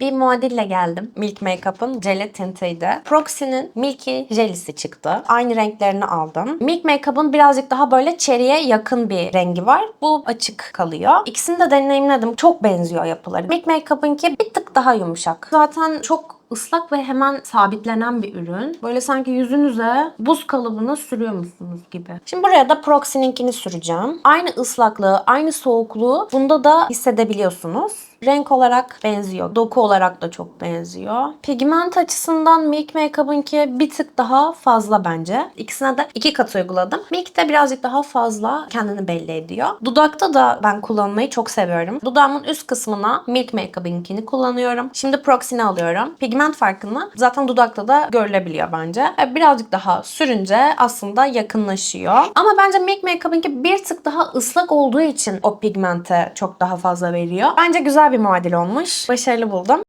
Bir muadille geldim. Milk Makeup'ın Jelly Tint'iydi. Proxy'nin Milky Jelly'si çıktı. Aynı renklerini aldım. Milk Makeup'ın birazcık daha böyle çeriye yakın bir rengi var. Bu açık kalıyor. İkisini de deneyimledim. Çok benziyor yapıları. Milk Makeup'ınki bir tık daha yumuşak. Zaten çok ıslak ve hemen sabitlenen bir ürün. Böyle sanki yüzünüze buz kalıbını sürüyormuşsunuz gibi. Şimdi buraya da Proxy'ninkini süreceğim. Aynı ıslaklığı, aynı soğukluğu bunda da hissedebiliyorsunuz. Renk olarak benziyor. Doku olarak da çok benziyor. Pigment açısından Milk Makeup'ınki bir tık daha fazla bence. İkisine de iki kat uyguladım. Milk de birazcık daha fazla kendini belli ediyor. Dudakta da ben kullanmayı çok seviyorum. Dudağımın üst kısmına Milk Makeup'ınkini kullanıyorum. Şimdi Proxy'ni alıyorum. Pigment farkını zaten dudakta da görülebiliyor bence. Ve Birazcık daha sürünce aslında yakınlaşıyor. Ama bence Milk Makeup'ınki bir tık daha ıslak olduğu için o pigmente çok daha fazla veriyor. Bence bir muadil olmuş. Başarılı buldum.